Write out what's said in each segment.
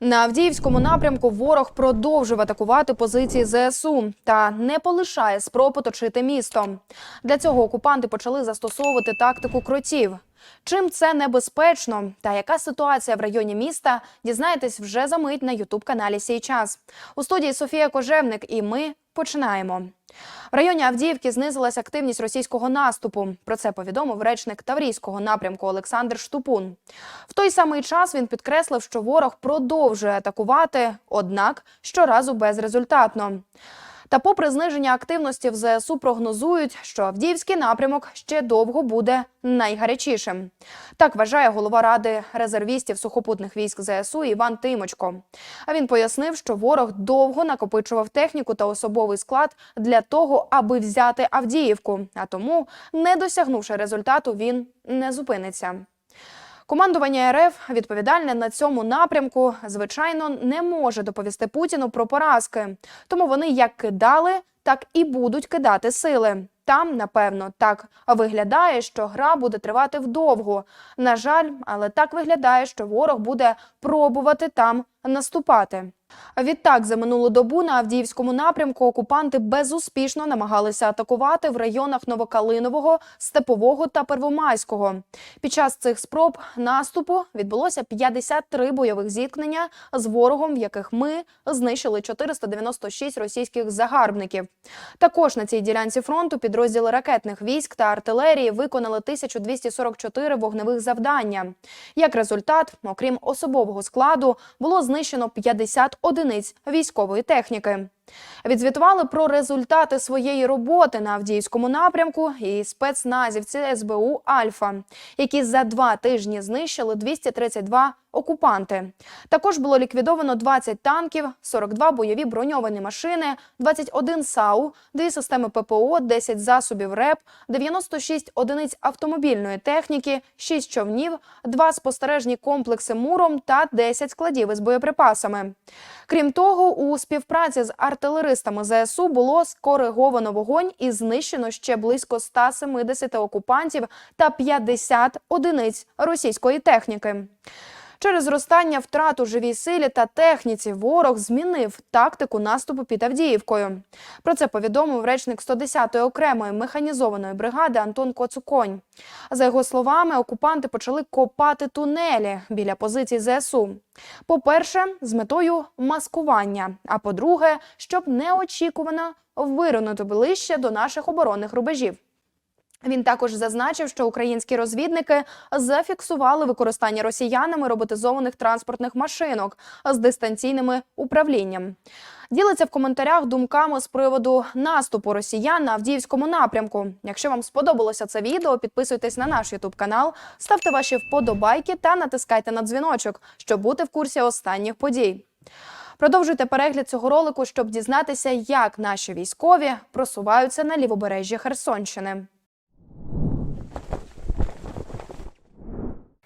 На Авдіївському напрямку ворог продовжив атакувати позиції ЗСУ та не полишає спроб оточити місто. Для цього окупанти почали застосовувати тактику кротів. Чим це небезпечно та яка ситуація в районі міста, дізнаєтесь вже за мить на ютуб каналі Сій час. У студії Софія Кожевник і ми починаємо. В районі Авдіївки знизилась активність російського наступу. Про це повідомив речник Таврійського напрямку Олександр Штупун. В той самий час він підкреслив, що ворог продовжує атакувати, однак щоразу безрезультатно. Та, попри зниження активності в ЗСУ, прогнозують, що Авдіївський напрямок ще довго буде найгарячішим. Так вважає голова ради резервістів сухопутних військ ЗСУ Іван Тимочко. А він пояснив, що ворог довго накопичував техніку та особовий склад для того, аби взяти Авдіївку. А тому, не досягнувши результату, він не зупиниться. Командування РФ відповідальне на цьому напрямку, звичайно, не може доповісти Путіну про поразки. Тому вони як кидали, так і будуть кидати сили. Там, напевно, так виглядає, що гра буде тривати вдовго. На жаль, але так виглядає, що ворог буде пробувати там наступати. Відтак, за минулу добу на Авдіївському напрямку окупанти безуспішно намагалися атакувати в районах Новокалинового, Степового та Первомайського. Під час цих спроб наступу відбулося 53 бойових зіткнення з ворогом, в яких ми знищили 496 російських загарбників. Також на цій ділянці фронту підрозділи ракетних військ та артилерії виконали 1244 вогневих завдання. Як результат, окрім особового складу, було знищено 50 одиниць військової техніки. Відзвітували про результати своєї роботи на Авдіївському напрямку і спецназівці СБУ Альфа, які за два тижні знищили 232 окупанти. Також було ліквідовано 20 танків, 42 бойові броньовані машини, 21 САУ, дві системи ППО, 10 засобів РЕП, 96 одиниць автомобільної техніки, 6 човнів, 2 спостережні комплекси муром та 10 складів із боєприпасами. Крім того, у співпраці з артилеристами ЗСУ було скориговано вогонь і знищено ще близько 170 окупантів та 50 одиниць російської техніки. Через зростання втрат у живій силі та техніці ворог змінив тактику наступу під Авдіївкою. Про це повідомив речник 110-ї окремої механізованої бригади Антон Коцуконь. За його словами, окупанти почали копати тунелі біля позицій ЗСУ. По-перше, з метою маскування. А по-друге, щоб неочікувано виринути ближче до наших оборонних рубежів. Він також зазначив, що українські розвідники зафіксували використання росіянами роботизованих транспортних машинок з дистанційними управлінням. Ділиться в коментарях думками з приводу наступу росіян на Авдіївському напрямку. Якщо вам сподобалося це відео, підписуйтесь на наш Ютуб канал, ставте ваші вподобайки та натискайте на дзвіночок, щоб бути в курсі останніх подій. Продовжуйте перегляд цього ролику, щоб дізнатися, як наші військові просуваються на лівобережжі Херсонщини.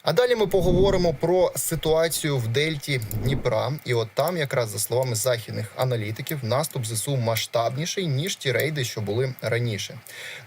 А далі ми поговоримо про ситуацію в Дельті Дніпра. І от там, якраз за словами західних аналітиків, наступ ЗСУ масштабніший ніж ті рейди, що були раніше.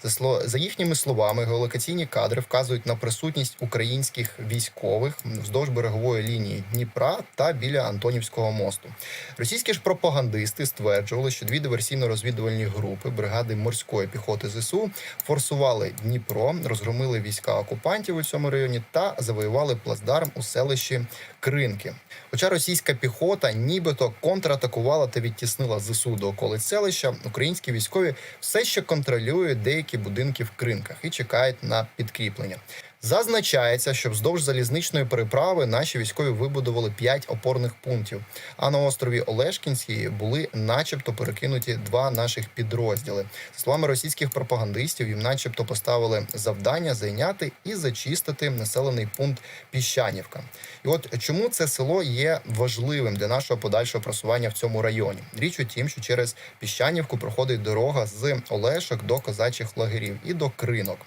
За за їхніми словами, геолокаційні кадри вказують на присутність українських військових вздовж берегової лінії Дніпра та біля Антонівського мосту. Російські ж пропагандисти стверджували, що дві диверсійно-розвідувальні групи бригади морської піхоти ЗСУ форсували Дніпро, розгромили війська окупантів у цьому районі та завоювали плацдарм у селищі Кринки. Хоча російська піхота нібито контратакувала та відтіснила ЗСУ до околиць селища, українські військові все ще контролюють деякі будинки в кринках і чекають на підкріплення. Зазначається, що вздовж залізничної переправи наші військові вибудували п'ять опорних пунктів. А на острові Олешкінській були, начебто, перекинуті два наших підрозділи. За словами російських пропагандистів, їм, начебто, поставили завдання зайняти і зачистити населений пункт Піщанівка. І от чому це село є важливим для нашого подальшого просування в цьому районі? Річ у тім, що через Піщанівку проходить дорога з Олешок до козачих лагерів і до кринок.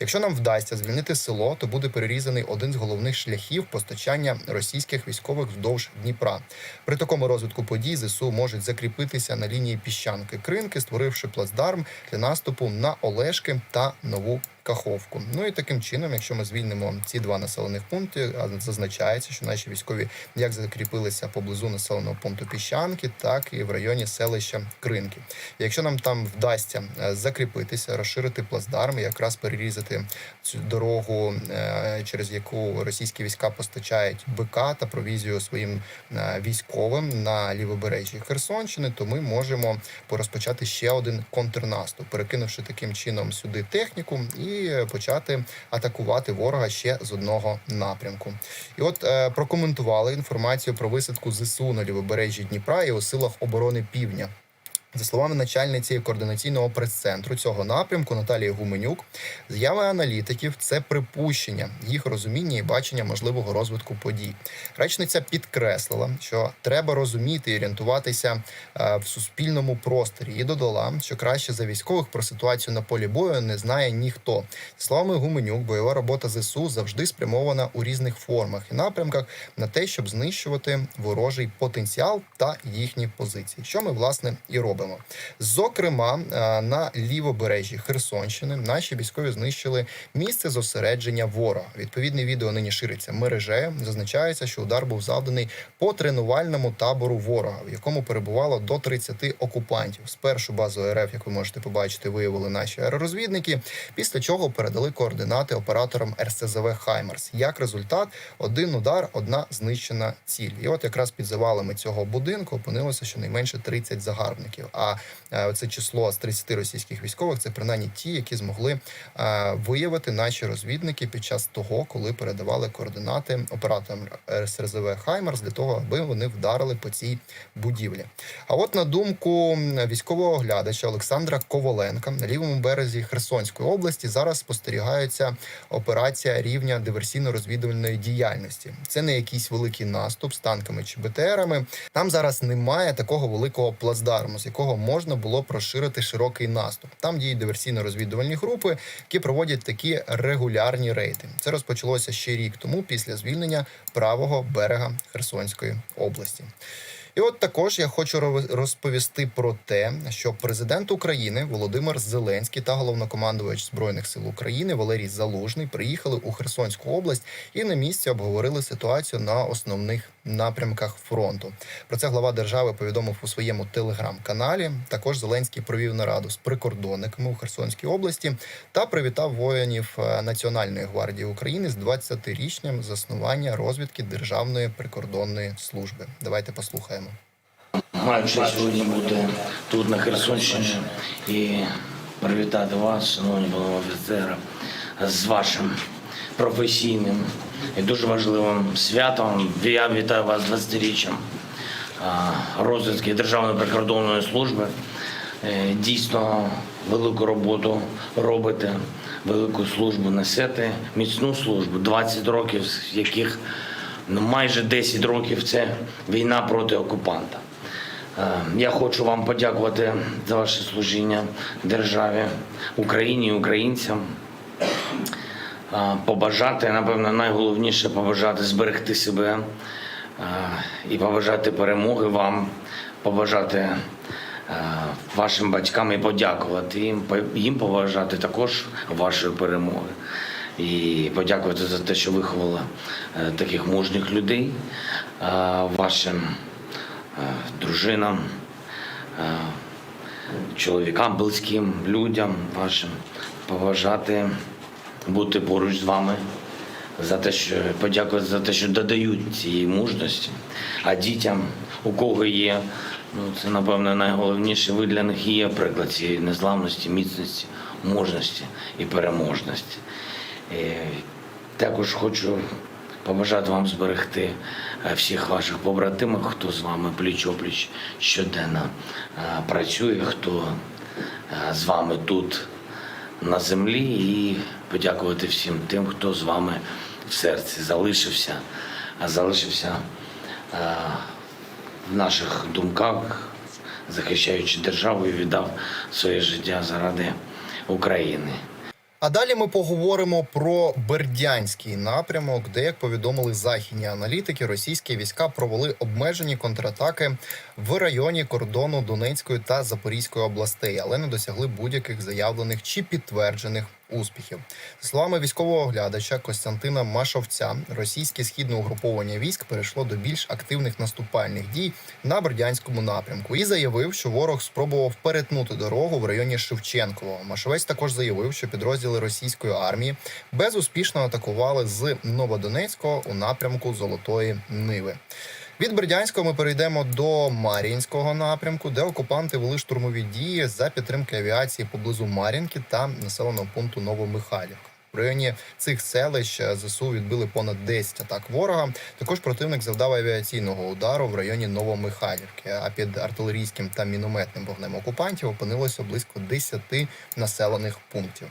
Якщо нам вдасться звільнити село, то буде перерізаний один з головних шляхів постачання російських військових вздовж Дніпра. При такому розвитку подій ЗСУ можуть закріпитися на лінії піщанки кринки, створивши плацдарм для наступу на Олешки та нову Каховку. Ну і таким чином, якщо ми звільнимо ці два населених пункти, зазначається, що наші військові як закріпилися поблизу населеного пункту Піщанки, так і в районі селища Кринки. Якщо нам там вдасться е, закріпитися, розширити плацдарм, якраз перерізати цю дорогу, е, через яку російські війська постачають БК та провізію своїм е, військовим на лівобережжі Херсонщини, то ми можемо порозпочати ще один контрнаступ, перекинувши таким чином сюди техніку і почати атакувати ворога ще з одного напрямку. І от е, прокоментували інформацію про висадку ЗСУ на лівобережжі Дніпра і у силах оборони Півдня. За словами начальниці координаційного прес-центру цього напрямку Наталії Гуменюк, заяви аналітиків це припущення їх розуміння і бачення можливого розвитку подій. Речниця підкреслила, що треба розуміти і орієнтуватися е, в суспільному просторі, і додала, що краще за військових про ситуацію на полі бою не знає ніхто. За словами Гуменюк, бойова робота ЗСУ завжди спрямована у різних формах і напрямках на те, щоб знищувати ворожий потенціал та їхні позиції, що ми власне і робимо. Зокрема, е, на лівобережжі Херсонщини наші військові знищили місце зосередження ворога. Відповідне відео нині шириться мережею. Зазначається, що удар був завданий по тренувальному табору ворога, в якому перебувало до 30 окупантів. Спершу базу РФ, як ви можете побачити, виявили наші аеророзвідники. Після чого передали координати операторам РСЗВ Хаймерс. Як результат, один удар, одна знищена ціль. І от якраз під завалами цього будинку опинилося щонайменше 30 загарбників. А е, це число з 30 російських військових це принаймні ті, які змогли е, виявити наші розвідники під час того, коли передавали координати операторам РСРЗВ Хаймерс для того, аби вони вдарили по цій будівлі. А от на думку військового оглядача Олександра Коваленка на лівому березі Херсонської області зараз спостерігається операція рівня диверсійно-розвідувальної діяльності. Це не якийсь великий наступ з танками чи БТРами. Там зараз немає такого великого плацдарму, з якого можна було б розширити широкий наступ. Там діють диверсійно-розвідувальні групи, які проводять такі регулярні рейди. Це розпочалося ще рік тому, після звільнення правого берега Херсонської області. І от також я хочу роз- розповісти про те, що президент України Володимир Зеленський та головнокомандувач збройних сил України Валерій Залужний приїхали у Херсонську область і на місці обговорили ситуацію на основних напрямках фронту. Про це глава держави повідомив у своєму телеграм-каналі. Також Зеленський провів нараду з прикордонниками у Херсонській області та привітав воїнів е, Національної гвардії України з 20-річням заснування розвідки Державної прикордонної служби. Давайте послухаємо. Честь сьогодні бути тут, на Херсонщині, і привітати вас, шановні офіцери, з вашим професійним і дуже важливим святом. Я вітаю вас з 20-річчям а, розвитки Державної прикордонної служби. Е, Дійсно, велику роботу робите, велику службу несете, міцну службу, 20 років, з яких майже 10 років це війна проти окупанта. Е, Я хочу вам подякувати за ваше служіння державі, Україні і українцям. Е, Побажати, напевно, найголовніше побажати зберегти себе е, і побажати перемоги вам, побажати вашим батькам і подякувати їм, їм побажати також вашої перемоги. І подякувати за те, що виховали таких мужніх людей, вашим дружинам, е, чоловікам, близьким людям вашим, побажати бути поруч з вами, за те, що подякувати за те, що додають цієї мужності. А дітям, у кого є, ну це напевно найголовніше, ви для них є приклад цієї незламності, міцності, мужності і переможності. І також хочу побажати вам зберегти е, всіх ваших побратимів, хто з вами пліч-опліч щоденно е, працює, хто е, з вами тут на землі, і подякувати всім тим, хто з вами в серці залишився, залишився в наших думках, захищаючи державу і віддав своє життя заради України. А далі ми поговоримо про Бердянський напрямок, де, як повідомили західні аналітики, російські війська провели обмежені контратаки в районі кордону Донецької та Запорізької областей, але не досягли будь-яких заявлених чи підтверджених успіхів. За словами військового оглядача Костянтина Машовця, російське східне угруповання військ перейшло до більш активних наступальних дій на Бердянському напрямку і заявив, що ворог спробував перетнути дорогу в районі Шевченкового. Машовець також заявив, що підрозділи російської армії безуспішно атакували з Новодонецького у напрямку Золотої Ниви. Від Бердянського ми перейдемо до Мар'їнського напрямку, де окупанти вели штурмові дії за підтримки авіації поблизу Мар'їнки та населеного пункту Новомихайлівка. В районі цих селищ ЗСУ відбили понад 10 атак ворога. Також противник завдав авіаційного удару в районі Новомихайлівки. А під артилерійським та мінометним вогнем окупантів опинилося близько 10 населених пунктів.